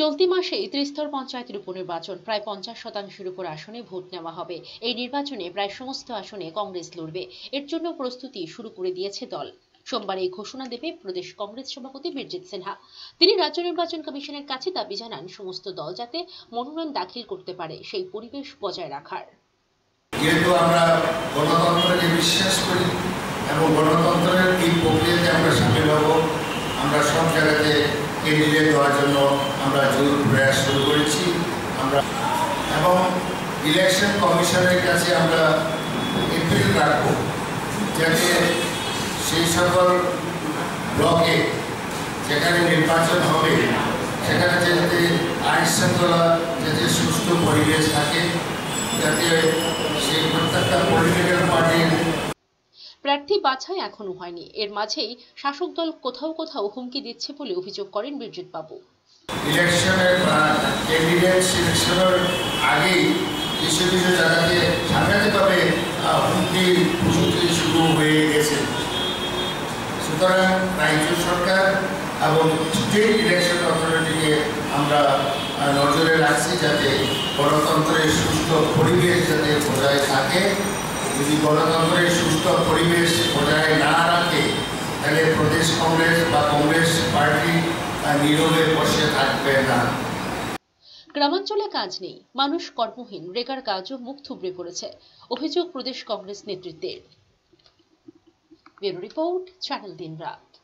চলতি মাসে ত্রিস্তর পঞ্চায়েতের উপনির্বাচন, প্রায় পঞ্চাশ শতাংশের উপর আসনে ভোট নেওয়া হবে। এই নির্বাচনে প্রায় সমস্ত আসনে কংগ্রেস লড়বে। এর জন্য প্রস্তুতি শুরু করে দিয়েছে দল। সোমবার এই ঘোষণা দেবে প্রদেশ কংগ্রেস সভাপতি বীরজিৎ সিনহা। তিনি রাজ্য নির্বাচন কমিশনের কাছে দাবি জানান, সমস্ত দল যাতে মনোনয়ন দাখিল করতে পারে, সেই পরিবেশ বজায় রাখার। যেহেতু আমরা গণতন্ত্রকে বিশ্বাস করি এবং গণতন্ত্রের এই প্রক্রিয়াতে আমরা সামিল হব, আমরা সব জায়গাতে ক্যান্ডিডেট দেওয়ার জন্য আমরা জোর প্রয়াস শুরু করেছি। আমরা এবং ইলেকশন কমিশনের কাছে আমরা এপিল রাখব, যাতে সেই সকল ব্লকে যেখানে নির্বাচন হবে, সেখানে যাতে আইন শৃঙ্খলা যাতে সুস্থ পরিবেশ থাকে, যাতে সেই প্রত্যেকটা পলিটিক্যাল পার্টির প্রার্থী বাছাই এখনও হয়নি। এর মাঝেই শাসক দল কোথাও কোথাও হুমকি দিচ্ছে বলে অভিযোগ করেন বীরজিৎ বাবু। ইলেকশনের ক্যান্ডিডেট সিলেকশনের আগেই কিছু কিছু জায়গাতে সাংঘাতিকভাবে হুমকি প্রস্তুতি শুরু হয়ে গেছে। সুতরাং রাজ্য সরকার এবং স্টেট ইলেকশন অথরিটিকে আমরা নজরে রাখছি যাতে গণতন্ত্রের সুস্থ পরিবেশ যাতে বজায় থাকে। যদি গণতন্ত্রের সুস্থ পরিবেশ বজায় না রাখে, তাহলে প্রদেশ কংগ্রেস বা নীরবে বসে থাকবে না। গ্রামাঞ্চলে কাজ নেই, মানুষ কর্মহীন, রেগার কাজও মুখ থুবড়ে পড়েছে, অভিযোগ প্রদেশ কংগ্রেস নেতৃত্বের। রিপোর্ট, চ্যানেল দিনরাত